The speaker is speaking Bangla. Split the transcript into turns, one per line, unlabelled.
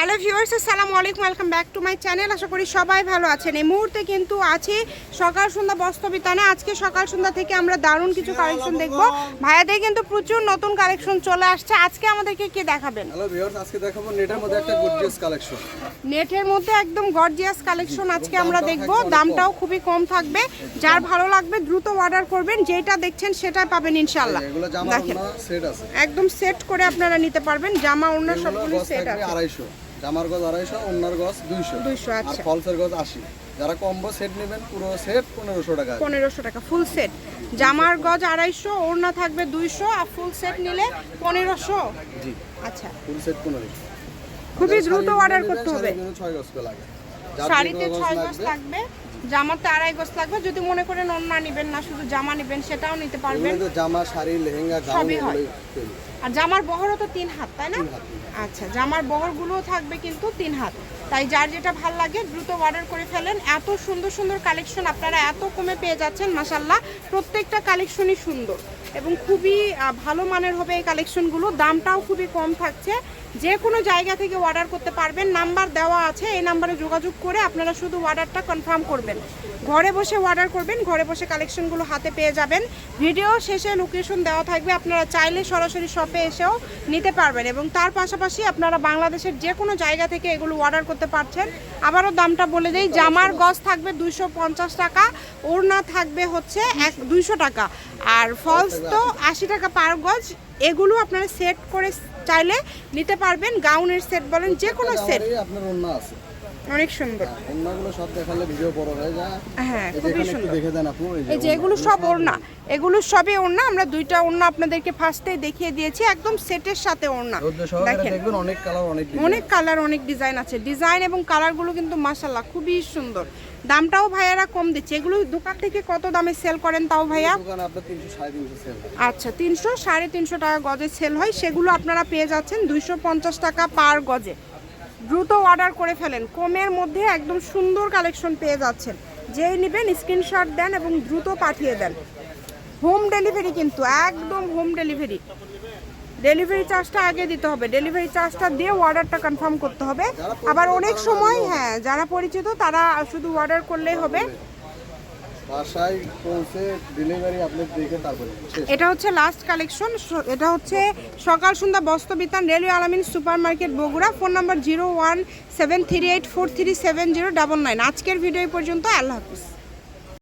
হ্যালো ভিউয়ার্স আসসালামু আলাইকুম welcome back to my channel. আশা করি সবাই ভালো আছেন। এই মুহূর্তে কিন্তু আছে সকাল সন্ধ্যা বস্ত্রবিতানে আজকে সকাল সন্ধ্যা থেকে আমরা দারুণ কিছু কালেকশন দেখব। ভাইয়াদের কিন্তু প্রচুর নতুন কালেকশন চলে আসছে। আজকে আমাদেরকে কে দেখাবেন?
হ্যালো ভিউয়ার্স আজকে দেখাবো নেটের মধ্যে একটা গর্জিয়াস কালেকশন
নেটের মধ্যে একদম গর্জিয়াস কালেকশন আজকে আমরা দেখব। দামটাও খুবই কম থাকবে। যার ভালো লাগবে দ্রুত অর্ডার করবেন। যেটা দেখছেন সেটাই পাবেন
জামা
দেখেন।
সেট আছে।
একদম সেট করে আপনারা নিতে পারবেন। জামা ওড়না সবগুলো সেট আছে।
আড়াইশো। জামার গজ আড়াইশো ওড়নার গজ দুইশো।
200,
আর
আচ্ছা।
ফলসের গজ আশি। যারা কম্বো সেট নেবেন পুরো সেট পনেরোশো টাকা।
পনেরোশো টাকা ফুল সেট। জামার গজ আড়াইশো ওড়না থাকবে দুইশো আর ফুল সেট নিলে পনেরোশো?
জি।
আচ্ছা।
ফুল সেট পনেরোশো।
খুবই দ্রুত অর্ডার করতে হবে।
ছয় গজ লাগে।
শাড়িতে ছয় গজ থাকবে জামাতে আড়াই গজ লাগবে। যদি মনে করেন ওড়না নেবেন না শুধু জামা নেবেন সেটাও নিতে পারবেন।
জামা শাড়ি লেহেঙ্গা
সবই হয়। আর জামার বহরও তো তিন হাত তাই না? আচ্ছা জামার বহরগুলোও থাকবে কিন্তু তিন হাত। তাই যার যেটা ভালো লাগে দ্রুত অর্ডার করে ফেলেন। এত সুন্দর সুন্দর কালেকশন আপনারা এত কমে পেয়ে যাচ্ছেন মাসাল্লাহ প্রত্যেকটা কালেকশনই সুন্দর এবং খুবই ভালো মানের হবে এই কালেকশনগুলো দামটাও খুবই কম থাকছে। যে কোনো জায়গা থেকে অর্ডার করতে পারবেন। নাম্বার দেওয়া আছে, এই নাম্বারে যোগাযোগ করে আপনারা শুধু অর্ডারটা কনফার্ম করবেন। ঘরে বসে অর্ডার করবেন, ঘরে বসে কালেকশনগুলো হাতে পেয়ে যাবেন। ভিডিও শেষে লোকেশন দেওয়া থাকবে, আপনারা চাইলে সরাসরি শপে এসেও নিতে পারবেন এবং তার পাশাপাশি আপনারা বাংলাদেশের যে কোনো জায়গা থেকে এগুলো অর্ডার করতে পারছেন। আবারও দামটা বলে দেই, জামার গজ থাকবে দুইশো পঞ্চাশ টাকা, ওড়না থাকবে হচ্ছে এক দুইশো টাকা। আর ফলস তো আশি টাকা পার গজ এগুলো আপনারা সেট করে চাইলে নিতে পারবেন। গাউনের সেট বলেন যে কোনো সেট
আপনার অন্য আছে।
অনেক সুন্দর।
ওড়নাগুলো সব দেখালে ভিডিও বড় হয়ে যায়
হ্যাঁ খুবই সুন্দর।
দেখে দেন আপু এই যে
এগুলো সব ওড়না এগুলো সবই ওড়না আমরা দুইটা ওড়না আপনাদেরকে ফার্স্টেই দেখিয়ে দিয়েছি একদম সেটের সাথে ওড়না। দেখেন
অনেক কালার অনেক
অনেক কালার অনেক ডিজাইন আছে। ডিজাইন এবং কালারগুলো কিন্তু মাসাল্লাহ খুবই সুন্দর। দামটাও ভাইয়ারা কম দিচ্ছে। এগুলো দোকান থেকে কত দামে সেল করেন তাও ভাইয়া? আচ্ছা তিনশো সাড়ে তিনশো টাকা গজে সেল হয়। সেগুলো আপনারা পেয়ে যাচ্ছেন দুইশো পঞ্চাশ টাকা পার গজে। দ্রুত অর্ডার করে ফেলেন। কমের মধ্যে একদম সুন্দর কালেকশন পেয়ে যাচ্ছেন। যেই নেবেন স্ক্রিনশট দেন এবং দ্রুত পাঠিয়ে দেন। হোম ডেলিভারি কিন্তু, একদম হোম ডেলিভারি। ডেলিভারি চার্জটা আগে দিতে হবে। ডেলিভারি চার্জটা দিয়ে অর্ডারটা কনফার্ম করতে হবে। আবার অনেক সময় হ্যাঁ যারা পরিচিত তারা শুধু অর্ডার করলেই হবে। এটা হচ্ছে লাস্ট কালেকশন এটা হচ্ছে Sakal Sandhya Bastra Bitan railway Alamin super market Bogura phone number zero one seven three eight four three seven zero double nine আজকের ভিডিও পর্যন্ত, আল্লাহ হাফিজ।